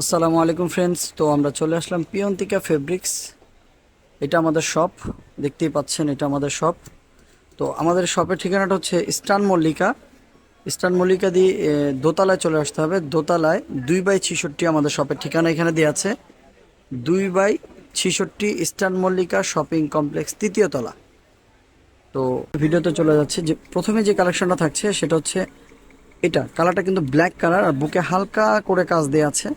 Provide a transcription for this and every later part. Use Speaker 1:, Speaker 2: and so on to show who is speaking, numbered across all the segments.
Speaker 1: আসসালামু আলাইকুম ফ্রেন্ডস তো আমরা চলে আসলাম পিয়ন্তিকা ফেব্রিক্স এটা আমাদের শপ দেখতেই পাচ্ছেন এটা আমাদের শপ তো আমাদের শপের ঠিকানাটা হচ্ছে ইস্টার্ন মল্লিকা। ইস্টার্ন মল্লিকা দিয়ে দোতলায় চলে আসতে হবে। দোতলায় দুই বাই ছিষট্টি আমাদের শপের ঠিকানা এখানে দেওয়া আছে। দুই বাই ছিষট্টি ইস্টার্ন মল্লিকা শপিং কমপ্লেক্স তৃতীয় তলা। তো ভিডিওতে চলে যাচ্ছে। যে, প্রথমে যে কালেকশনটা থাকছে সেটা হচ্ছে এটা। কালারটা কিন্তু ব্ল্যাক কালার আর বুকে হালকা করে কাজ দেওয়া আছে।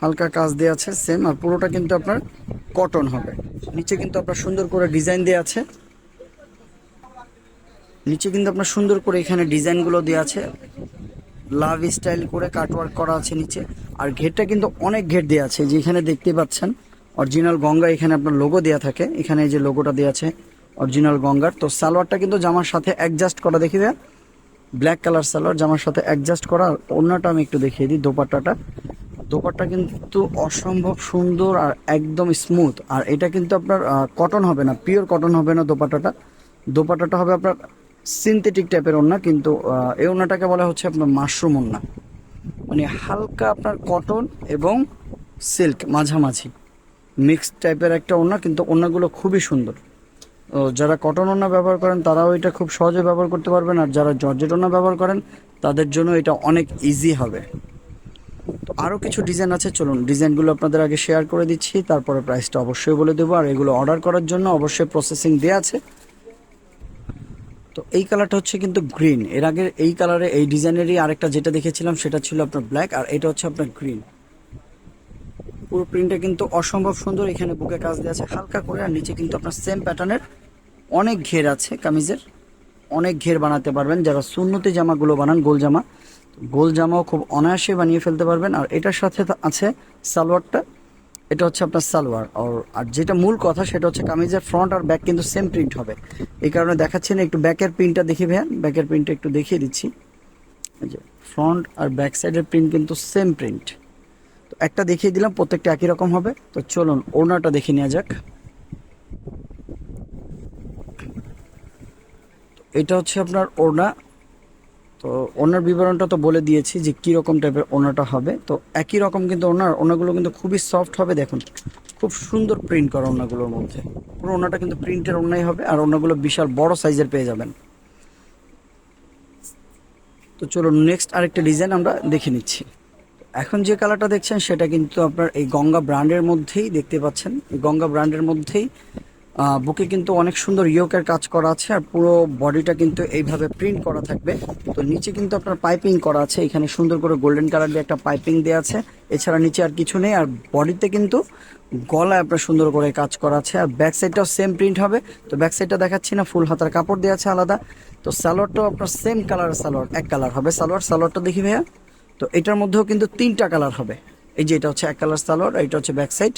Speaker 1: হালকা কাজ দেওয়া আছে সেম আর পুরোটা কিন্তু আপনার কটন হবে। নিচে কিন্তু আপনার সুন্দর করে ডিজাইন দেওয়া আছে। নিচে কিন্তু আপনার সুন্দর করে এখানে ডিজাইনগুলো দেওয়া আছে। লাভ স্টাইল করে কাটওয়ার্ক করা আছে নিচে। আর ঘেরটা কিন্তু অনেক ঘের দেওয়া আছে যে এখানে দেখতে পাচ্ছেন অরিজিনাল গঙ্গা এখানে আপনার লোগো দেওয়া থাকে। এখানে যে লোগোটা দেওয়া আছে অরিজিনাল গঙ্গার। তো সালোয়ারটা কিন্তু জামার সাথে অ্যাডজাস্ট করা, দেখি ভাইয়া ব্ল্যাক কালার সালোয়ার, জামার সাথে অ্যাডজাস্ট করা। অন্যটা আমি একটু দেখিয়ে দিই, দোপাট্টাটা। দোপাট্টা কিন্তু অসম্ভব সুন্দর আর একদম স্মুথ আর এটা কিন্তু আপনার কটন হবে না পিওর কটন হবে না দোপাট্টাটা। দোপাট্টাটা হবে আপনার সিনথেটিক টাইপের ওড়না, কিন্তু এই ওড়নাটাকে বলা হচ্ছে আপনার মাশরুম ওড়না। মানে হালকা আপনার কটন এবং সিল্ক মাঝামাঝি। মিক্স টাইপের একটা ওড়না, কিন্তু ওড়নাগুলো খুবই সুন্দর। যারা কটন ওড়না ব্যবহার করেন, তারাও এটা খুব সহজে ব্যবহার করতে পারবেন। আর যারা জর্জেট ওড়না ব্যবহার করেন, তাদের জন্য এটা অনেক ইজি হবে। আরও কিছু ডিজাইন আছে, চলুন ডিজাইনগুলো আপনাদের আগে শেয়ার করে দিচ্ছি, তারপরে প্রাইসটা অবশ্যই বলে দেবো, আর এগুলো অর্ডার করার জন্য অবশ্যই প্রসেসিং দেওয়া আছে। তো এই কালারটা হচ্ছে কিন্তু গ্রিন এর আগে এই কালারে এই ডিজাইনেরই আরেকটা যেটা দেখেছিলাম, সেটা ছিল আপনার ব্ল্যাক আর এটা হচ্ছে আপনার গ্রিন পুরো প্রিন্টটা কিন্তু অসম্ভব সুন্দর, এখানে বুকে কাজ দেওয়া আছে হালকা করে, আর নিচে কিন্তু আপনার সেম প্যাটার্নের অনেক ঘের আছে, কামিজের। অনেক ঘের বানাতে পারবেন, যারা সুন্নতি জামাগুলো বানান, গোল জামা। গোল জামাও খুব অনায়াসে বানিয়ে ফেলতে পারবেন। আর এটার সাথে আছে সালোয়ারটা। এটা হচ্ছে আপনার সালোয়ার। আর যেটা মূল কথা সেটা হচ্ছে কামিজের ফ্রন্ট আর ব্যাক কিন্তু সেম প্রিন্ট হবে। এই কারণে দেখাচ্ছি না, একটু ব্যাকের প্রিন্টটা দেখি ভাইয়া। ব্যাকের প্রিন্টটা একটু দেখিয়ে দিচ্ছি। যে ফ্রন্ট আর ব্যাক সাইডের প্রিন্ট কিন্তু সেম প্রিন্ট তো একটা দেখিয়ে দিলাম, প্রত্যেকটা একই রকম হবে। তো চলুন, ওড়নাটা দেখে নেওয়া যাক। এটা হচ্ছে আপনার ওড়না। তো ওনার বিবরণটা তো বলে দিয়েছি যে কি রকম টাইপের ওনাটা হবে। তো একই রকম কিন্তু ওনার, ওনাগুলো কিন্তু খুবই সফট হবে, দেখুন। খুব সুন্দর প্রিন্ট করা ওনাগুলোর মধ্যে। পুরো ওনাটা কিন্তু প্রিন্টের ওনাই হবে আর ওনাগুলো বিশাল বড় সাইজের পেয়ে যাবেন। তো চলুন নেক্সট আরেকটা ডিজাইন আমরা দেখে নিচ্ছি। এখন যে কালারটা দেখছেন সেটা কিন্তু আপনার এই গঙ্গা ব্র্যান্ডের মধ্যেই দেখতে পাচ্ছেন। এই গঙ্গা ব্র্যান্ডের মধ্যেই বুকে কিন্তু অনেক সুন্দর ইয়োকের কাজ করা আছে আর পুরো বডিটা কিন্তু এইভাবে প্রিন্ট করা থাকবে। তো নিচে কিন্তু আপনার পাইপিং করা আছে। এখানে সুন্দর করে গোল্ডেন কালার দিয়ে একটা পাইপিং দেওয়া আছে। এছাড়া নিচে আর কিছু নেই। আর বডিতে কিন্তু গলায় আপনার সুন্দর করে কাজ করা আছে। আর ব্যাক সাইডটাও সেম প্রিন্ট হবে। তো ব্যাক সাইডটা দেখাচ্ছি না। ফুল হাতার কাপড় দেওয়া আছে আলাদা। তো সালোয়ারটাও আপনার সেম কালার সালোয়ার এক কালার হবে। সালোয়ার সালোয়ারটা দেখি ভাইয়া। তো এটার মধ্যেও কিন্তু তিনটা কালার হবে। এই যে এটা হচ্ছে এক কালার সালোয়ার এটা হচ্ছে ব্যাক সাইড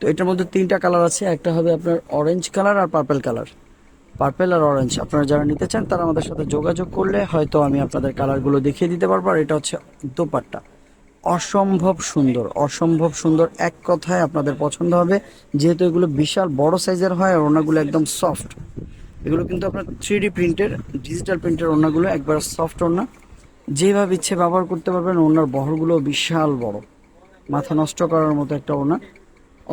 Speaker 1: তো এটার মধ্যে তিনটা কালার আছে। একটা হবে আপনার অরেঞ্জ কালার আর পার্পেল কালার। পার্পেল আর অরেঞ্জ আপনারা যারা নিতে চান তারা আমাদের সাথে যোগাযোগ করলে হয়তো আমি আপনাদের কালারগুলো দেখিয়ে দিতে পারব। আর এটা হচ্ছে দোপাট্টা। অসম্ভব সুন্দর অসম্ভব সুন্দর। এক কথায় আপনাদের পছন্দ হবে। যেহেতু এগুলো বিশাল বড় সাইজের হয় আর ওনাগুলো একদম সফট এগুলো কিন্তু আপনার থ্রি ডি প্রিন্টের ডিজিটাল প্রিন্টের ওনাগুলো একবার সফট ওনা যেভাবে ইচ্ছে ব্যবহার করতে পারবেন ওনার বহরগুলো বিশাল বড়। মাথা নষ্ট করার মতো একটা ওনা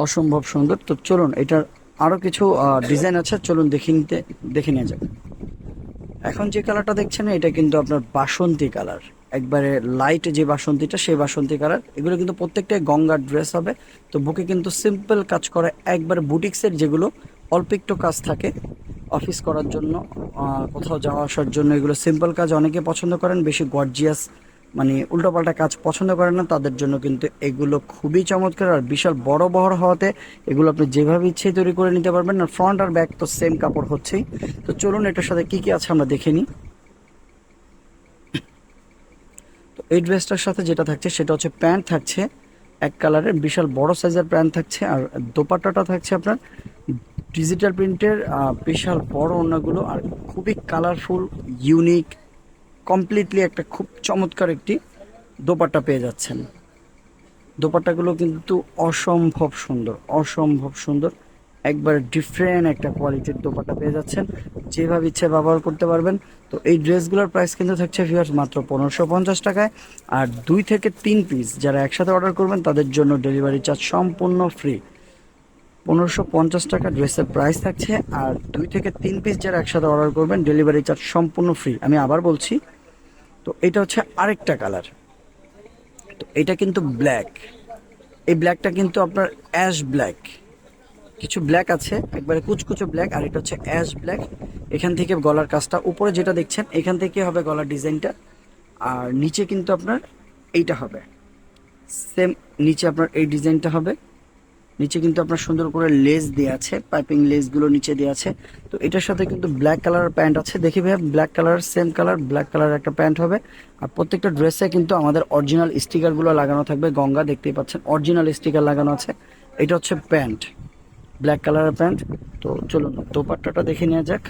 Speaker 1: অসম্ভব সুন্দর। তো চলুন, এটার আরও কিছু ডিজাইন আছে, চলুন দেখে নিতে, দেখে নিয়ে যাক। এখন যে কালারটা দেখছেন, এটা কিন্তু আপনার বাসন্তী কালার একবারে লাইট যে বাসন্তীটা, সেই বাসন্তী কালার এগুলো কিন্তু প্রত্যেকটাই গঙ্গার ড্রেস হবে। তো বুকে কিন্তু সিম্পল কাজ করে, একবার বুটিক্সের যেগুলো, অল্প একটু কাজ থাকে অফিস করার জন্য কোথাও যাওয়া আসার জন্য এগুলো সিম্পল কাজ অনেকে পছন্দ করেন, বেশি গর্জিয়াস মানে উল্টোপাল্টা কাজ পছন্দ করেন না, তাদের জন্য কিন্তু এগুলো খুবই চমৎকার আর বিশাল বড় বড় হওয়াতে এগুলো আপনি যেভাবে ইচ্ছে তৈরি করে নিতে পারবেন। আর ফ্রন্ট আর ব্যাক তো সেম কাপড় হচ্ছেই। তো চলুন এটার সাথে কি কি আছে আমরা দেখে নিই। তো এই ড্রেসটার সাথে যেটা থাকছে সেটা হচ্ছে প্যান্ট থাকছে, এক কালারের বিশাল বড় সাইজের প্যান্ট থাকছে আর দোপাট্টাটা থাকছে আপনার ডিজিটাল প্রিন্টের বিশাল বড় ওড়নাগুলো আর খুবই কালারফুল ইউনিক কমপ্লিটলি একটা খুব চমৎকার একটি দোপাট্টা পেয়ে যাচ্ছেন। দোপাট্টাগুলো কিন্তু অসম্ভব সুন্দর অসম্ভব সুন্দর। একবার ডিফারেন্ট একটা কোয়ালিটির দোপাট্টা পেয়ে যাচ্ছেন। যেভাবে ইচ্ছে ব্যবহার করতে পারবেন। তো এই ড্রেসগুলোর প্রাইস কিন্তু থাকছে ভিউয়ার্স মাত্র পনেরোশো পঞ্চাশ টাকায়। আর দুই থেকে তিন পিস যারা একসাথে অর্ডার করবেন, তাদের জন্য ডেলিভারি চার্জ সম্পূর্ণ ফ্রি পনেরোশো পঞ্চাশ টাকা ড্রেসের প্রাইস থাকছে। আর দুই থেকে তিন পিস যারা একসাথে অর্ডার করবেন ডেলিভারি চার্জ সম্পূর্ণ ফ্রি আমি আবার বলছি তো এটা হচ্ছে আরেকটা কালার। তো এটা কিন্তু ব্ল্যাক। এই ব্ল্যাকটা কিন্তু আপনার অ্যাশ ব্ল্যাক। কিছু ব্ল্যাক আছে, একবারে কুচকুচো ব্ল্যাক, আর এটা হচ্ছে অ্যাশ ব্ল্যাক। এখান থেকে গলার কাজটা, উপরে যেটা দেখছেন, এখান থেকে হবে গলার ডিজাইনটা? আর নিচে কিন্তু আপনার এইটা হবে। সেম, নিচে আপনার এই ডিজাইনটা হবে। নিচে কিন্তু আপনার সুন্দর করে লেস দেওয়া আছে, পাইপিং লেসগুলো নিচে দেওয়া আছে। তো এটার সাথে কিন্তু ব্ল্যাক কালারের প্যান্ট আছে। দেখি ভাইয়া black colour same colour black colour একটা প্যান্ট হবে। আর প্রত্যেকটা ড্রেসে কিন্তু আমাদের অরিজিনাল স্টিকারগুলো লাগানো থাকবে। গঙ্গা, দেখতেই পাচ্ছেন অরিজিনাল স্টিকার লাগানো আছে। এটা হচ্ছে প্যান্ট ব্ল্যাক কালারের প্যান্ট। তো চলুন, দোপাট্টাটা দেখে নেওয়া যাক।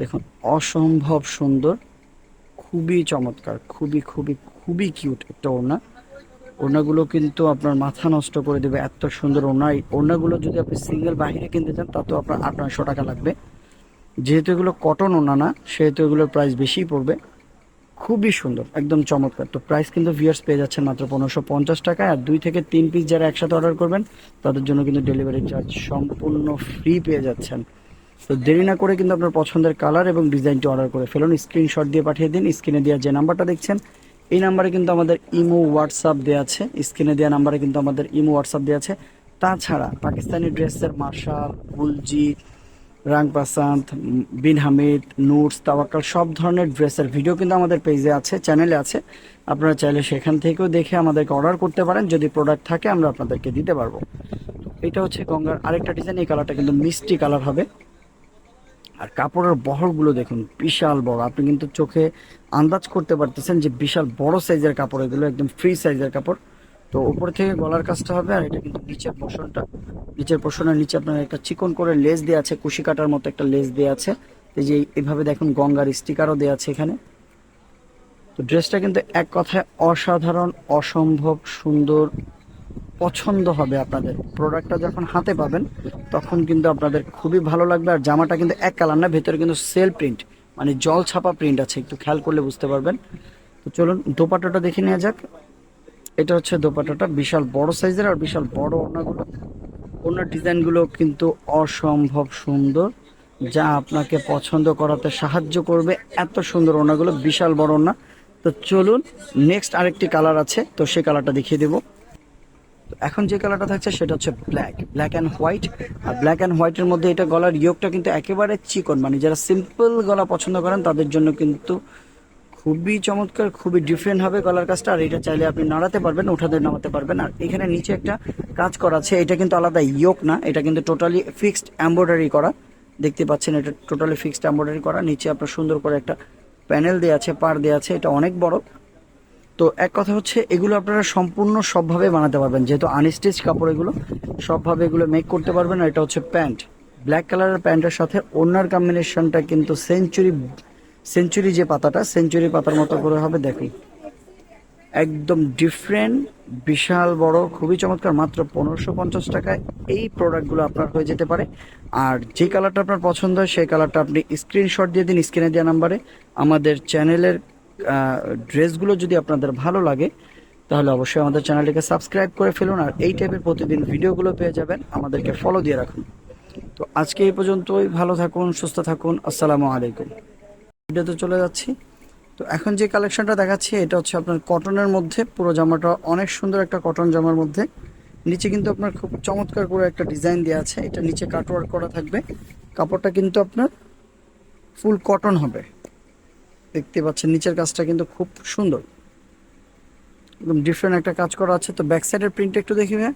Speaker 1: দেখুন, অসম্ভব সুন্দর, খুবই চমৎকার, খুবই খুবই খুবই কিউট একটা ওড়না। ওড়নাগুলো কিন্তু আপনার মাথা নষ্ট করে দেবে, এত সুন্দর ওড়না ওড়নাগুলো যদি আপনি সিঙ্গেল বাইরে কিনতে চান, তাতেও আপনার আট নয়শো টাকা লাগবে। যেহেতু এগুলো কটন ওড়না না, সেহেতু এগুলোর প্রাইস বেশিই পড়বে। খুবই সুন্দর, একদম চমৎকার। তো প্রাইস কিন্তু ভিয়ার্স পেয়ে যাচ্ছেন মাত্র পনেরোশো পঞ্চাশ টাকায়। আর দুই থেকে তিন পিস যারা একসাথে অর্ডার করবেন, তাদের জন্য কিন্তু ডেলিভারি চার্জ সম্পূর্ণ ফ্রি পেয়ে যাচ্ছেন। তো দেরি না করে কিন্তু আপনার পছন্দের কালার এবং ডিজাইনটি অর্ডার করে ফেলুন। স্ক্রিনশট দিয়ে পাঠিয়ে দিন। স্ক্রিনে দেওয়া যে নাম্বারটা দেখছেন এই নাম্বারে কিন্তু আমাদের ইমো, হোয়াটসঅ্যাপ দেওয়া আছে। স্ক্রিনে দেওয়া নাম্বারে কিন্তু আমাদের ইমো, হোয়াটসঅ্যাপ দেওয়া আছে। তাছাড়া পাকিস্তানি ড্রেসের মার্শাল উলজি রাং পাসান্ত বিন হামিদ নুটস তাওয়াক্কাল, সব ধরনের ড্রেসের ভিডিও কিন্তু আমাদের পেজে আছে চ্যানেলে আছে। আপনারা চাইলে সেখান থেকেও দেখে আমাদেরকে অর্ডার করতে পারেন। যদি প্রোডাক্ট থাকে, আমরা আপনাদেরকে দিতে পারব। এটা হচ্ছে গঙ্গার আরেকটা ডিজাইন এই কালারটা কিন্তু মিষ্টি কালার হবে। আর কাপড়ের বহরগুলো দেখুন, বিশাল বড়। আপনি কিন্তু চোখে আন্দাজ করতে পারতেছেন যে বিশাল বড় সাইজের কাপড় এগুলো, একদম ফ্রি সাইজের কাপড়। তো উপর থেকে গলার কাজটা হবে আর এটা কিন্তু নিচের পোর্শনটা নিচের পোর্শনের নিচে আপনার একটা চিকন করে লেস দেওয়া আছে, কুশি কাটার মতো একটা লেস দেওয়া আছে। এই যে এইভাবে দেখুন গঙ্গার স্টিকারও দেওয়া আছে এখানে। তো ড্রেসটা কিন্তু এক কথায় অসাধারণ, অসম্ভব, সুন্দর পছন্দ হবে আপনাদের। প্রোডাক্টটা যখন হাতে পাবেন, তখন কিন্তু আপনাদের খুবই ভালো লাগবে। আর জামাটা কিন্তু এক কালার না, ভেতরে কিন্তু সেল প্রিন্ট মানে জল ছাপা প্রিন্ট আছে, একটু খেয়াল করলে বুঝতে পারবেন। তো চলুন দোপাটাটা দেখে নেওয়া যাক। এটা হচ্ছে দোপাটাটা বিশাল বড় সাইজের আর বিশাল বড় ওনাগুলো ওনার ডিজাইনগুলো কিন্তু অসম্ভব সুন্দর। যা আপনাকে পছন্দ করাতে সাহায্য করবে। এত সুন্দর ওনাগুলো বিশাল বড় ওনা তো চলুন নেক্সট আরেকটি কালার আছে, তো সেই কালারটা দেখিয়ে দেবো। এখন যে কালারটা থাকছে সেটা হচ্ছে ব্ল্যাক ব্ল্যাক অ্যান্ড হোয়াইট আর ব্ল্যাক অ্যান্ড হোয়াইটের মধ্যে এটা গলার ইয়োগটা কিন্তু একেবারে চিকন মানে যারা সিম্পল গলা পছন্দ করেন তাদের জন্য কিন্তু খুবই চমৎকার, খুবই ডিফারেন্ট হবে গলার কাজটা। আর এটা চাইলে আপনি নাড়াতে পারবেন উঠাতে নামাতে পারবেন। আর এখানে নিচে একটা কাজ করা আছে, এটা কিন্তু আলাদা ইয়োক না, এটা কিন্তু টোটালি ফিক্সড এমব্রয়ডারি করা। দেখতে পাচ্ছেন এটা টোটালি ফিক্সড এমব্রয়ডারি করা। নিচে আপনার সুন্দর করে একটা প্যানেল দেওয়া আছে পার দেওয়া আছে, এটা অনেক বড়। তো এক কথা হচ্ছে, এগুলো আপনারা সম্পূর্ণ সবভাবে বানাতে পারবেন। যেহেতু আনস্টিচ কাপড় এগুলো, সবভাবে এগুলো মেক করতে পারবেন আর এটা হচ্ছে প্যান্ট। ব্ল্যাক কালারের প্যান্টের সাথে ওনার কম্বিনেশনটা কিন্তু সেঞ্চুরি সেঞ্চুরি যে পাতাটা সেঞ্চুরি পাতার মতো করে হবে, দেখুন। একদম ডিফারেন্ট বিশাল বড়, খুবই চমৎকার, মাত্র পনেরোশো পঞ্চাশ টাকায় এই প্রোডাক্টগুলো আপনার হয়ে যেতে পারে। আর যে কালারটা আপনার পছন্দ হয়, সেই কালারটা আপনি স্ক্রিনশট দিয়ে দিন স্ক্রিনে দেওয়া নাম্বারে আমাদের চ্যানেলের ড্রেসগুলো যদি আপনাদের ভালো লাগে, তাহলে অবশ্যই আমাদের চ্যানেলটিকে সাবস্ক্রাইব করে ফেলুন আর এই টাইপের প্রতিদিন ভিডিওগুলো পেয়ে যাবেন। আমাদেরকে ফলো দিয়ে রাখুন। তো আজকে এই পর্যন্তই। ভালো থাকুন, সুস্থ থাকুন। আসসালামু আলাইকুম। ভিডিওতে চলে যাচ্ছি। তো এখন যে কালেকশনটা দেখাচ্ছি, এটা হচ্ছে আপনার কটনের মধ্যে। পুরো জামাটা অনেক সুন্দর একটা কটন জামার মধ্যে। নিচে কিন্তু আপনার খুব চমৎকার করে একটা ডিজাইন দেওয়া আছে। এটা নিচে কাটওয়ার্ক করা থাকবে। কাপড়টা কিন্তু আপনার ফুল কটন হবে। দেখতে পাচ্ছেন, নিচের কাজটা কিন্তু খুব সুন্দর। একদম ডিফারেন্ট একটা কাজ করা আছে। তো ব্যাক সাইডের প্রিন্ট একটু দেখি ভাই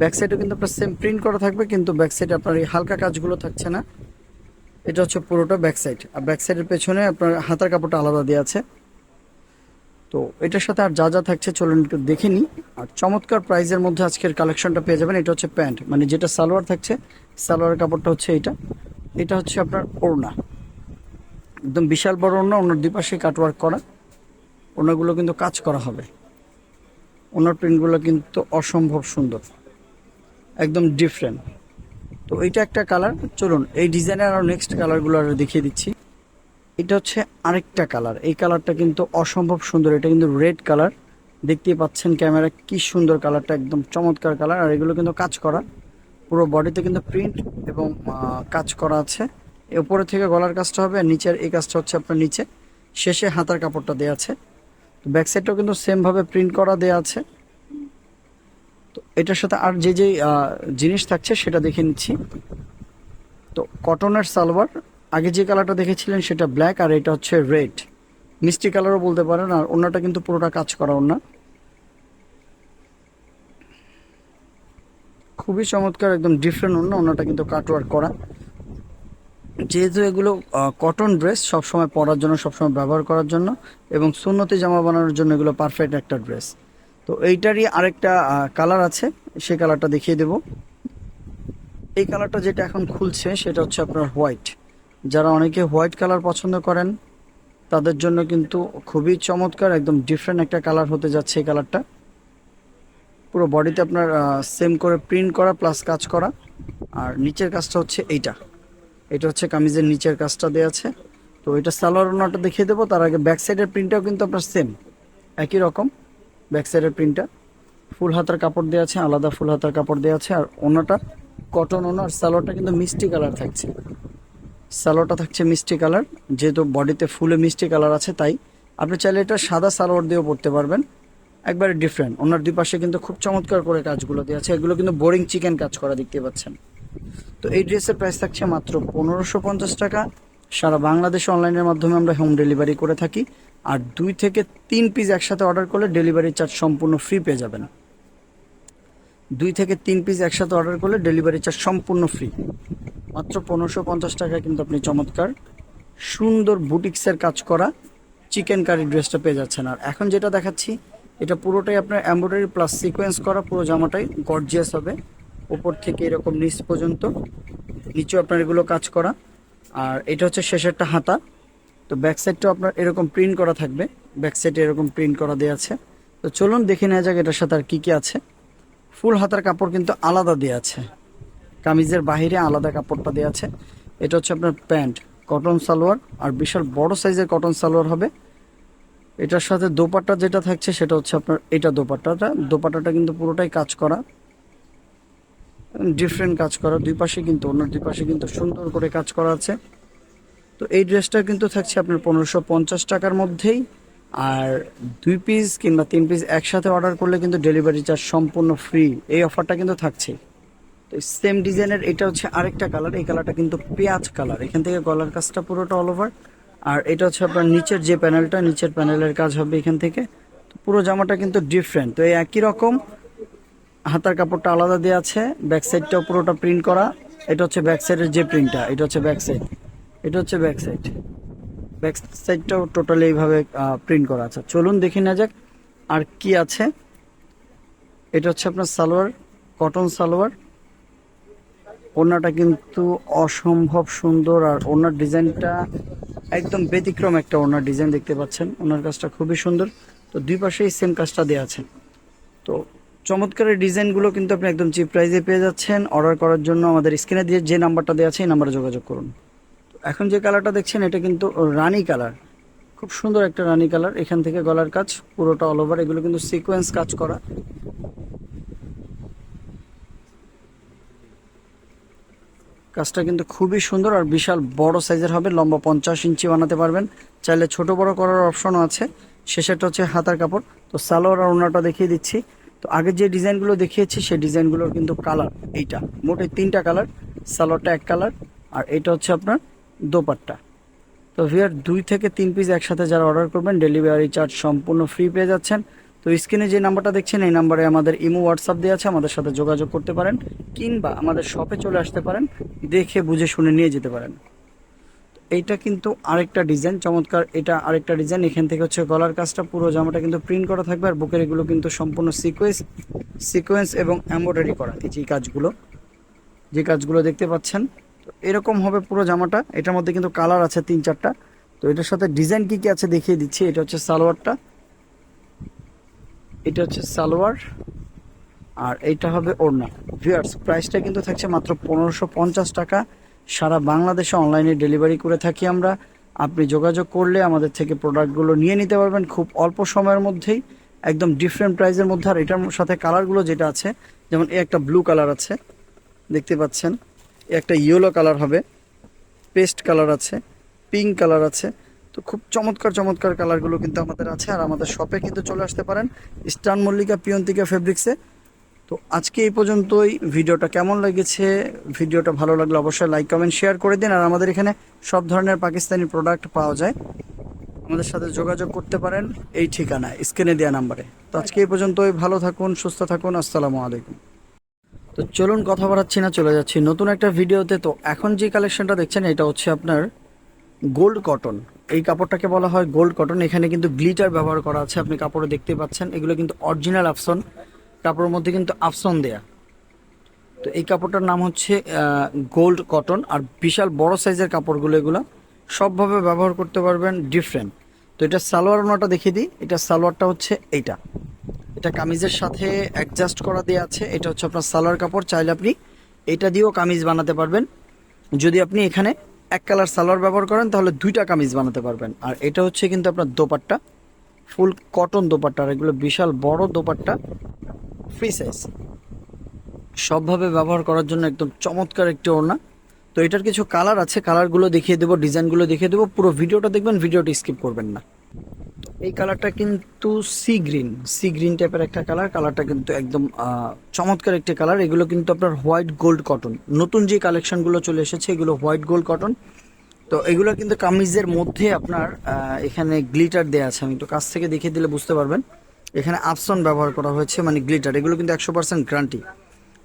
Speaker 1: ব্যাক সাইডে কিন্তু আপনার সেম প্রিন্ট করা থাকবে, কিন্তু ব্যাক সাইডে আপনার এই হালকা কাজগুলো থাকছে না। এটা হচ্ছে পুরোটা ব্যাক সাইড আর ব্যাক সাইডের পেছনে আপনার হাতার কাপড়টা আলাদা দেওয়া আছে। তো এটার সাথে আর যা যা থাকছে চলুন একটু দেখে নিই। আর চমৎকার প্রাইজের মধ্যে আজকের কালেকশনটা পেয়ে যাবেন। এটা হচ্ছে প্যান্ট মানে যেটা সালোয়ার থাকছে, সালোয়ারের কাপড়টা হচ্ছে এটা। এটা হচ্ছে আপনার ওড়না। একদম বিশাল বড় ওড়না ওনার দুই কাটওয়ার্ক করা। ওনাগুলো কিন্তু কাজ করা হবে। ওনার প্রিন্টগুলো কিন্তু অসম্ভব সুন্দর। একদম ডিফারেন্ট তো এইটা একটা কালার চলুন, এই ডিজাইনের আরও নেক্সট কালারগুলো আরও দেখিয়ে দিচ্ছি। এটা হচ্ছে আরেকটা কালার এই কালারটা কিন্তু অসম্ভব সুন্দর। এটা কিন্তু রেড কালার দেখতেই পাচ্ছেন ক্যামেরা কি সুন্দর কালারটা একদম চমৎকার কালার আর এগুলো কিন্তু কাজ করা। পুরো বডিতে কিন্তু প্রিন্ট এবং কাজ করা আছে। উপরে থেকে গলার কাজটা হবে নিচের এই কাজটা হচ্ছে আপনার নিচে। শেষে হাতার কাপড়টা দেওয়া আছে। তো ব্যাক সাইডটাও কিন্তু সেমভাবে প্রিন্ট করা দেওয়া আছে। তো এটার সাথে আর যে যে জিনিস থাকছে সেটা দেখে নিচ্ছি। তো কটনের সালোয়ার, আগে যে কালারটা দেখেছিলেন সেটা ব্ল্যাক আর এটা হচ্ছে রেড মিষ্টি কালারও বলতে পারেন, আর অন্যটা কিন্তু পুরোটা কাজ করা অন্য। খুবই চমৎকার, একদম ডিফারেন্ট অন্য, অন্যটা কিন্তু কাটওয়ার্ক করা। যেহেতু এগুলো কটন ড্রেস সবসময় পরার জন্য, সবসময় ব্যবহার করার জন্য এবং সুন্নতি জামা বানানোর জন্য এগুলো পারফেক্ট একটা ড্রেস তো এইটারই আরেকটা কালার আছে সেই কালারটা দেখিয়ে দেব। এই কালারটা যেটা এখন খুলছে, সেটা হচ্ছে আপনার হোয়াইট যারা অনেকে হোয়াইট কালার পছন্দ করেন, তাদের জন্য কিন্তু খুবই চমৎকার, একদম ডিফারেন্ট একটা কালার হতে যাচ্ছে এই কালারটা পুরো বডিতে আপনার সেম করে প্রিন্ট করা প্লাস কাজ করা। আর নিচের কাজটা হচ্ছে এইটা। এটা হচ্ছে কামিজের নিচের কাজটা দেওয়া আছে। তো এটা সালোয়ার ওনাটা দেখিয়ে দেবো। তার আগে ব্যাক সাইডের প্রিন্টটাও কিন্তু আপনার সেম একই রকম। ব্যাক সাইডের প্রিন্টটা ফুল হাতার কাপড় দেওয়া আছে, আলাদা ফুল হাতার কাপড় দেওয়া আছে। আর ওনাটা কটন ওনার সালোয়ারটা কিন্তু মিষ্টি কালার থাকছে। সালোয়ারটা থাকছে মিষ্টি কালার যেহেতু বডিতে ফুলে মিষ্টি কালার আছে, তাই আপনি চাইলে এটা সাদা সালোয়ার দিয়েও পরতে পারবেন। একবারে ডিফারেন্ট ওনার দুই পাশে কিন্তু খুব চমৎকার করে কাজগুলো দেওয়া আছে। এগুলো কিন্তু বোরিং চিকেন কাজ করা দেখতে পাচ্ছেন। তো এই ড্রেসের প্রাইস থাকছে মাত্র পনেরোশো পঞ্চাশ টাকা। সারা বাংলাদেশে অনলাইনের মাধ্যমে আমরা হোম ডেলিভারি করে থাকি। আর দুই থেকে তিন পিস একসাথে অর্ডার করলে ডেলিভারি চার্জ সম্পূর্ণ ফ্রি পেয়ে যাবেন। দুই থেকে তিন পিস একসাথে অর্ডার করলে ডেলিভারি চার্জ সম্পূর্ণ ফ্রি মাত্র পনেরোশো পঞ্চাশ টাকায় কিন্তু আপনি চমৎকার, সুন্দর বুটিক্সের কাজ করা চিকেন কারি ড্রেসটা পেয়ে যাচ্ছেন। আর এখন যেটা দেখাচ্ছি, এটা পুরোটাই আপনার এমব্রয়ডারি প্লাস সিকোয়েন্স করা, পুরো জামাটাই গর্জিয়াস হবে। উপর থেকে এরকম নিচ পর্যন্ত। নিচেও আপনার এগুলো কাজ করা। আর এটা হচ্ছে শেষেরটা হাতা। তো ব্যাক সাইডটাও আপনার এরকম প্রিন্ট করা থাকবে। ব্যাক সাইডে এরকম প্রিন্ট করা দেওয়া আছে। তো চলুন দেখে নেওয়া যাক এটার সাথে আর কী কী আছে। ফুল হাতার কাপড় কিন্তু আলাদা দেওয়া আছে। কামিজের বাহিরে আলাদা কাপড়টা দেওয়া আছে। এটা হচ্ছে আপনার প্যান্ট কটন সালোয়ার। আর বিশাল বড় সাইজের কটন সালোয়ার হবে। এটার সাথে দোপাট্টা যেটা থাকছে সেটা হচ্ছে আপনার, এটা দোপাট্টাটা। দোপাট্টাটা কিন্তু পুরোটাই কাজ করা। ডিফারেন্ট কাজ করা দুই পাশে কিন্তু অন্য দুই পাশে কিন্তু সুন্দর করে কাজ করা আছে। তো এই ড্রেসটা কিন্তু থাকছে আপনার পনেরোশো পঞ্চাশ টাকার মধ্যেই। আর দুই পিস কিংবা তিন পিস একসাথে অর্ডার করলে কিন্তু ডেলিভারি চার্জ সম্পূর্ণ ফ্রি এই অফারটা কিন্তু থাকছে। তো সেম ডিজাইনের এটা হচ্ছে আরেকটা কালার এই কালারটা কিন্তু পেঁয়াজ কালার এখান থেকে গলার কাজটা পুরোটা অল ওভার আর এটা হচ্ছে আপনার নিচের যে প্যানেলটা নিচের প্যানেলের কাজ হবে এখান থেকে। পুরো জামাটা কিন্তু ডিফারেন্ট তো এই একই রকম। হাতার কাপড়টা আলাদা দেওয়া আছে, ব্যাক সাইডটাও পুরোটা প্রিন্ট করা। এটা হচ্ছে ব্যাক সাইডের যে প্রিন্টটা এটা হচ্ছে ব্যাক সাইড। এটা হচ্ছে ব্যাক সাইড। ব্যাক সাইডটাও টোটালি এইভাবে প্রিন্ট করা আছে। চলুন দেখি না যাক আর কি আছে। এটা হচ্ছে আপনার সালোয়ার কটন সালোয়ার। ওনাটা কিন্তু অসম্ভব সুন্দর আর ওনার ডিজাইনটা একদম ব্যতিক্রম একটা ওনার ডিজাইন দেখতে পাচ্ছেন। ওনার কাজটা খুবই সুন্দর। তো দুই পাশেই সেম কাজটা দেওয়া আছে। তো চমৎকার ডিজাইনগুলো কিন্তু আপনি একদম চিপ প্রাইসে পেয়ে যাচ্ছেন। অর্ডার করার জন্য আমাদের স্ক্রিনে দিয়ে যে নাম্বারটা দেওয়া আছে, এই নাম্বারে যোগাযোগ করুন। এখন যে কালারটা দেখছেন, এটা কিন্তু রানী কালার খুব সুন্দর একটা রানি কালার এখান থেকে গলার কাজ পুরোটা অল ওভার এগুলো কিন্তু সিকোয়েন্স কাজ করা। কাজটা কিন্তু খুবই সুন্দর আর বিশাল বড় সাইজের হবে, লম্বা পঞ্চাশ ইঞ্চি বানাতে পারবেন। চাইলে ছোট বড় করার অপশনও আছে। শেষেরটা হচ্ছে হাতার কাপড়। তো সালোয়ার আর ওনাটা দেখিয়ে দিচ্ছি। তো আগে যে ডিজাইনগুলো দেখিয়েছি, সেই ডিজাইনগুলোর কিন্তু কালার এইটা। মোটে তিনটা কালার, সালোয়ারটা এক কালার, আর এটা হচ্ছে আপনার দোপাট্টা। তো ভিয়ার দুই থেকে তিন পিস একসাথে যারা অর্ডার করবেন ডেলিভারি চার্জ সম্পূর্ণ ফ্রি পেয়ে যাচ্ছেন। তো স্ক্রিনে যে নাম্বারটা দেখছেন, এই নাম্বারে আমাদের ইমো হোয়াটসঅ্যাপ দেওয়া আছে, আমাদের সাথে যোগাযোগ করতে পারেন, কিংবা আমাদের শপে চলে আসতে পারেন, দেখে, বুঝে, শুনে নিয়ে যেতে পারেন। এইটা কিন্তু আরেকটা ডিজাইন চমৎকার। এটা আরেকটা ডিজাইন এখান থেকে হচ্ছে গলার কাজটা, পুরো জামাটা কিন্তু প্রিন্ট করা থাকবে আর বুকের এগুলো কিন্তু সম্পূর্ণ সিকোয়েন্স সিকোয়েন্স এবং এমব্রয়ডারি করা। এই যে কাজগুলো যে কাজগুলো দেখতে পাচ্ছেন, তো এরকম হবে পুরো জামাটা। এটার মধ্যে কিন্তু কালার আছে তিন চারটা। তো এটার সাথে ডিজাইন কী কী আছে দেখিয়ে দিচ্ছি। এটা হচ্ছে সালোয়ারটা। এটা হচ্ছে সালোয়ার। আর এইটা হবে ওড়না। ভিউয়ার্স প্রাইসটা কিন্তু থাকছে মাত্র পনেরোশো পঞ্চাশ টাকা। সারা বাংলাদেশে অনলাইনে ডেলিভারি করে থাকি আমরা। আপনি যোগাযোগ করলে আমাদের থেকে প্রোডাক্টগুলো নিয়ে নিতে পারবেন খুব অল্প সময়ের মধ্যেই। একদম ডিফারেন্ট প্রাইসের মধ্যে। আর এটার সাথে কালারগুলো যেটা আছে, যেমন এ একটা ব্লু কালার আছে, দেখতে পাচ্ছেন? এ একটা ইয়েলো কালার হবে পেস্ট কালার আছে পিঙ্ক কালার আছে। তো খুব চমৎকার চমৎকার কালারগুলো কিন্তু আমাদের আছে। আর আমাদের শপে কিন্তু চলে আসতে পারেন। স্টান মল্লিকা পিয়ন্তিকা ফেব্রিক্সে তো আজকে এই পর্যন্তই। ভিডিওটা কেমন লেগেছে? ভিডিওটা ভালো লাগলে অবশ্যই লাইক, কমেন্ট, শেয়ার করে দিন। আর আমাদের এখানে সব ধরনের পাকিস্তানি প্রোডাক্ট পাওয়া যায়। আমাদের সাথে যোগাযোগ করতে পারেন এই ঠিকানায়, স্ক্রিনে দেওয়া নাম্বারে। তো আজকে এই পর্যন্তই। ভালো থাকুন, সুস্থ থাকুন। আসসালামু আলাইকুম। তো চলুন, কথা বাড়াচ্ছি না, চলে যাচ্ছি নতুন একটা ভিডিওতে। তো এখন যে কালেকশনটা দেখছেন, এটা হচ্ছে আপনার গোল্ড কটন এই কাপড়টাকে বলা হয় গোল্ড কটন এখানে কিন্তু গ্লিটার ব্যবহার করা আছে। আপনি কাপড়ে দেখতে পাচ্ছেন। এগুলো কিন্তু অরিজিনাল আফসন কাপড়ের মধ্যে কিন্তু আফসন দেয়া। তো এই কাপড়টার নাম হচ্ছে গোল্ড কটন আর বিশাল বড় সাইজের কাপড়গুলো এগুলো সবভাবে ব্যবহার করতে পারবেন ডিফারেন্ট তো এটা সালোয়ার ওনাটা দেখিয়ে দিই, এটা সালোয়ারটা হচ্ছে এইটা। এটা কামিজের সাথে অ্যাডজাস্ট করা দেওয়া আছে, এটা হচ্ছে আপনার সালোয়ার কাপড়। চাইলে আপনি এটা দিয়েও কামিজ বানাতে পারবেন। যদি আপনি এখানে এক কালার সালোয়ার ব্যবহার করেন, তাহলে দুইটা কামিজ বানাতে পারবেন। আর এটা হচ্ছে কিন্তু আপনার দোপাট্টা, ফুল কটন দোপাট্টা। আর এগুলো বিশাল বড় দোপাট্টা। ফ্রি সাইজ সবভাবে ব্যবহার করার জন্য একদম চমৎকার একটি ওড়না। তো এটার কিছু কালার আছে, কালারগুলো দেখিয়ে দেবো, ডিজাইনগুলো দেখিয়ে দেবো, পুরো ভিডিওটা দেখবেন, ভিডিওটি স্কিপ করবেন না। এই কালারটা কিন্তু সি গ্রিন সি গ্রিন টাইপের একটা কালার, কালারটা কিন্তু একদম চমৎকার একটি কালার। এগুলো কিন্তু আপনার হোয়াইট গোল্ড কটন। নতুন যে কালেকশনগুলো চলে এসেছে, এগুলো হোয়াইট গোল্ড কটন। তো এগুলো কিন্তু কামিজের মধ্যে আপনার এখানে গ্লিটার দেওয়া আছে। আমি একটু কাছ থেকে দেখিয়ে দিলে বুঝতে পারবেন। এখানে আপসন ব্যবহার করা হয়েছে মানে গ্লিটার। এগুলো কিন্তু একশো পার্সেন্ট গ্রান্টি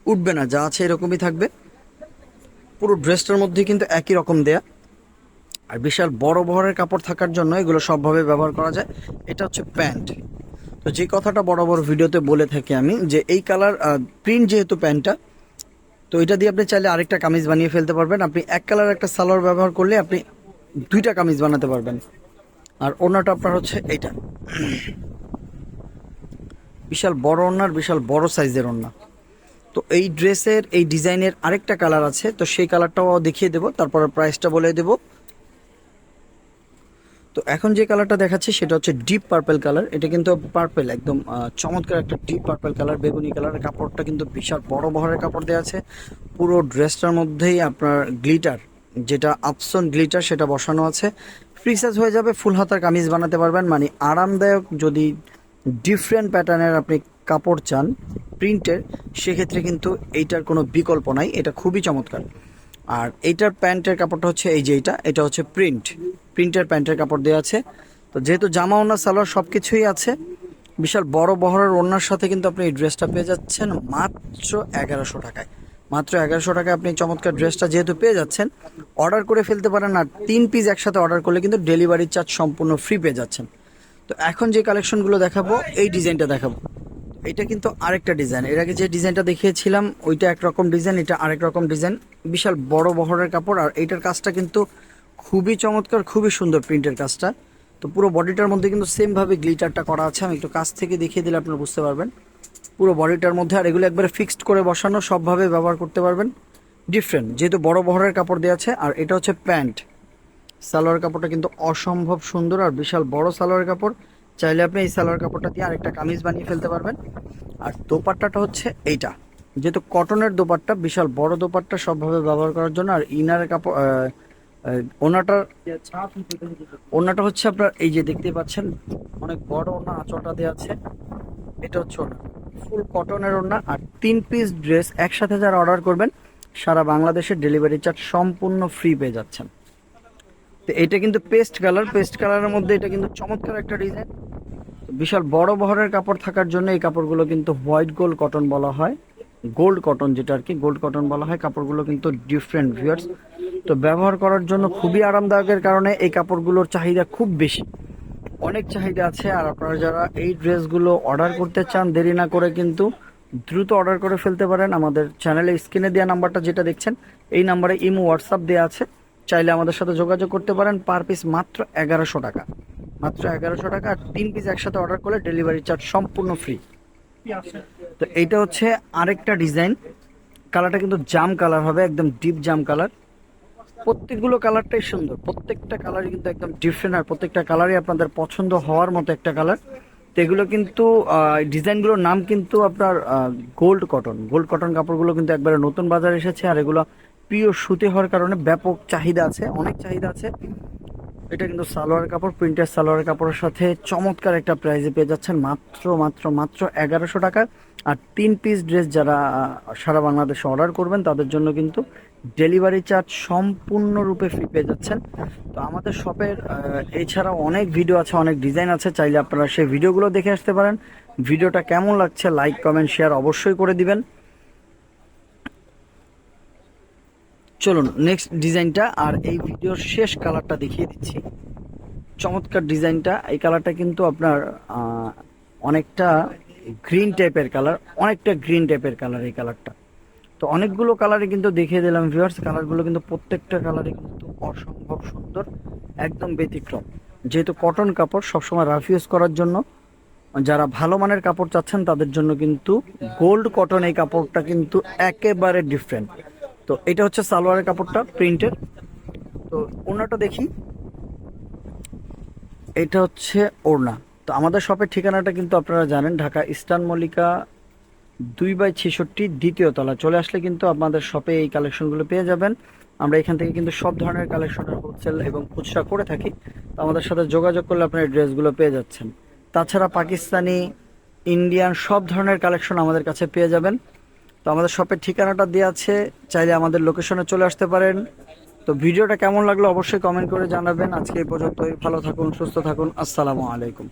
Speaker 1: উঠবে না, যা আছে এরকমই থাকবে। পুরো ড্রেসটার মধ্যে কিন্তু একই রকম দেয়া। আর বিশাল বড় বহরের কাপড় থাকার জন্য এগুলো সবভাবে ব্যবহার করা যায়। এটা হচ্ছে প্যান্ট। তো যে কথাটা বড় বড় ভিডিওতে বলে থাকি আমি, যে এই কালার প্রিন্ট যেহেতু প্যান্টটা, তো এটা দিয়ে আপনি চাইলে আরেকটা কামিজ বানিয়ে ফেলতে পারবেন। আপনি এক কালার একটা সালোয়ার ব্যবহার করলে আপনি দুইটা কামিজ বানাতে পারবেন। আর ওনাটা আপনার হচ্ছে এইটা। বিশাল বড় ওনার বিশাল বড় সাইজের ওনা তো এই ড্রেসের, এই ডিজাইনের আরেকটা কালার আছে, তো সেই কালারটাও দেখিয়ে দেবো, তারপরে প্রাইসটা বলে দেবো। তো এখন যে কালারটা দেখাচ্ছি, সেটা হচ্ছে ডিপ পার্পেল কালার। এটা কিন্তু পার্পেল, একদম চমৎকার একটা ডিপ পার্পেল কালার, বেগুনি কালারের কাপড়টা কিন্তু বিশাল বড় বহরের কাপড় দেওয়া আছে। পুরো ড্রেসটার মধ্যেই আপনার গ্লিটার, যেটা আপসন গ্লিটার, সেটা বসানো আছে। ফ্রি সাইজ হয়ে যাবে, ফুল হাতার কামিজ বানাতে পারবেন। মানে আরামদায়ক যদি ডিফারেন্ট প্যাটার্নের আপনি কাপড় চান প্রিন্টের সেক্ষেত্রে কিন্তু এইটার কোনো বিকল্প নাই, এটা খুবই চমৎকার। আর এইটার প্যান্টের কাপড়টা হচ্ছে এই যে এইটা, এটা হচ্ছে প্রিন্ট প্রিন্টের প্যান্টের কাপড় দেওয়া আছে। তো যেহেতু জামা ওনার সালোয়ার সব কিছুই আছে, বিশাল বড় বহরের ওনার সাথে কিন্তু আপনি এই ড্রেসটা পেয়ে যাচ্ছেন মাত্র এগারোশো টাকায়। মাত্র এগারোশো টাকায় আপনি চমৎকার ড্রেসটা যেহেতু পেয়ে যাচ্ছেন অর্ডার করে ফেলতে পারেন আর তিন পিস একসাথে অর্ডার করলে কিন্তু ডেলিভারি চার্জ সম্পূর্ণ ফ্রি পেয়ে যাচ্ছেন। তো এখন যে কালেকশনগুলো দেখাবো, এই ডিজাইনটা দেখাবো। এটা কিন্তু আরেকটা ডিজাইন এর আগে যে ডিজাইনটা দেখিয়েছিলাম, ওইটা একরকম ডিজাইন এটা আরেক রকম ডিজাইন বিশাল বড় বহরের কাপড়, আর এইটার কাজটা কিন্তু খুবই চমৎকার, খুবই সুন্দর প্রিন্টের কাজটা। তো পুরো বডিটার মধ্যে কিন্তু সেমভাবে গ্লিটারটা করা আছে। আমি একটু কাছ থেকে দেখিয়ে দিলে আপনারা বুঝতে পারবেন। পুরো বডিটার মধ্যে, আর এগুলো একবারে ফিক্সড করে বসানো, সবভাবে ব্যবহার করতে পারবেন। ডিফারেন্ট যেহেতু বড় বহরের কাপড় দেওয়া আছে, আর এটা হচ্ছে প্যান্ট। সালোয়ার কাপড়টা কিন্তু অসম্ভব সুন্দর আর বিশাল বড় সালোয়ার কাপড়। চাইলে আপনি এই সালোয়ার কাপড়টা দিয়ে আরেকটা কামিজ বানিয়ে ফেলতে পারবেন। আর দোপাট্টাটা হচ্ছে এইটা। যেহেতু কটনের দোপাট্টা বিশাল বড় দোপাট্টা সবভাবে ব্যবহার করার জন্য আর ইনারের কাপড় আহ, আহ, ওনাটা ওনাটা হচ্ছে আপনার এই যে দেখতে পাচ্ছেন অনেক বড় ওনা আঁচলটা দেওয়া আছে। এটা হচ্ছে ওনা। ফুল কটনের ওনা আর তিন পিস ড্রেস একসাথে যারা অর্ডার করবেন সারা বাংলাদেশের ডেলিভারি চার্জ সম্পূর্ণ ফ্রি পেয়ে যাচ্ছেন। এটা কিন্তু পেস্ট কালার পেস্ট কালারের মধ্যে এটা কিন্তু চমৎকার একটা ডিজাইন বিশাল বড় বহরের কাপড় থাকার জন্য এই কাপড়গুলো কিন্তু হোয়াইট গোল্ড কটন বলা হয়। গোল্ড কটন যেটা আর কি গোল্ড কটন বলা হয়। কাপড়গুলো কিন্তু ডিফারেন্ট ভিউয়ার্স তো ব্যবহার করার জন্য খুবই আরামদায়কের কারণে এই কাপড়গুলোর চাহিদা খুব বেশি। অনেক চাহিদা আছে আর আপনারা যারা এই ড্রেসগুলো অর্ডার করতে চান, দেরি না করে কিন্তু দ্রুত অর্ডার করে ফেলতে পারেন। আমাদের চ্যানেলে স্ক্রিনে দেওয়া নাম্বারটা যেটা দেখছেন, এই নাম্বারে ইমো হোয়াটসঅ্যাপ দেওয়া আছে। চাইলে আমাদের সাথে যোগাযোগ করতে পারেন পার পিস মাত্র এগারোশো টাকা। মাত্র এগারোশো টাকা আর তিন পিস একসাথে অর্ডার করলে ডেলিভারি চার্জ সম্পূর্ণ ফ্রি তো এইটা হচ্ছে আরেকটা ডিজাইন কালারটা কিন্তু জাম কালার হবে, একদম ডিপ জাম কালার প্রত্যেকগুলো কালারটাই সুন্দর, প্রত্যেকটা কালারই কিন্তু একদম ডিফারেন্ট আর প্রত্যেকটা কালারই আপনাদের পছন্দ হওয়ার মতো একটা কালার তো এগুলো কিন্তু ডিজাইনগুলোর নাম কিন্তু আপনার গোল্ড কটন গোল্ড কটন কাপড়গুলো কিন্তু একবারে নতুন বাজারে এসেছে আর এগুলো পিওর সুতি হওয়ার কারণে ব্যাপক চাহিদা আছে, অনেক চাহিদা আছে। এটা কিন্তু সালোয়ার কাপড়, প্রিন্টের সালোয়ার কাপড়ের সাথে চমৎকার একটা প্রাইজে পেয়ে যাচ্ছেন। মাত্র মাত্র মাত্র এগারোশো টাকা। আর তিন পিস ড্রেস যারা সারা বাংলাদেশে অর্ডার করবেন, তাদের জন্য কিন্তু ডেলিভারি চার্জ সম্পূর্ণরূপে ফ্রি পেয়ে যাচ্ছেন। তো আমাদের শপের এছাড়াও অনেক ভিডিও আছে, অনেক ডিজাইন আছে। চাইলে আপনারা সেই ভিডিওগুলো দেখে আসতে পারেন। ভিডিওটা কেমন লাগছে লাইক কমেন্ট শেয়ার অবশ্যই করে দিবেন। চলুন নেক্সট ডিজাইনটা আর এই ভিডিওর শেষ কালারটা দেখিয়ে দিচ্ছি। চমৎকার ডিজাইনটা এই কালারটা কিন্তু আপনার অনেকটা গ্রিন টাইপের কালার অনেকটা গ্রিন টাইপের কালার এই কালারটা তো অনেকগুলো কালারে কিন্তু দেখিয়ে দিলাম ভিউয়ার্স কালারগুলো কিন্তু প্রত্যেকটা কালারে কিন্তু অসম্ভব সুন্দর, একদম ব্যতিক্রম। যেহেতু কটন কাপড় সবসময় রাফ ইউজ করার জন্য, যারা ভালো মানের কাপড় চাচ্ছেন তাদের জন্য কিন্তু গোল্ড কটন এই কাপড়টা কিন্তু একেবারে ডিফারেন্ট তো এটা হচ্ছে সালোয়ারের কাপড়টা প্রিন্টের। তো ওড়নাটা দেখি। এটা হচ্ছে ওড়না। তো আমাদের শপের ঠিকানাটা কিন্তু আপনারা জানেন, ঢাকা ইস্টার্ন মল্লিকা দুই বাই ছেষট্টি দ্বিতীয় তলা। চলে আসলে কিন্তু আপনাদের শপে এই কালেকশনগুলো পেয়ে যাবেন। আমরা এখান থেকে কিন্তু সব ধরনের কালেকশনের হোলসেল এবং খুচরা করে থাকি। তো আমাদের সাথে যোগাযোগ করলে আপনার ড্রেসগুলো পেয়ে যাচ্ছেন। তাছাড়া পাকিস্তানি, ইন্ডিয়ান সব ধরনের কালেকশন আমাদের কাছে পেয়ে যাবেন। তো আমাদের শপের ঠিকানাটা দেওয়া আছে, চাইলে আমাদের লোকেশনে চলে আসতে পারেন। তো ভিডিওটা কেমন লাগল অবশ্যই কমেন্ট করে জানাবেন। আজকে এই পর্যন্তই। ভালো থাকুন, সুস্থ থাকুন। আসসালামু আলাইকুম।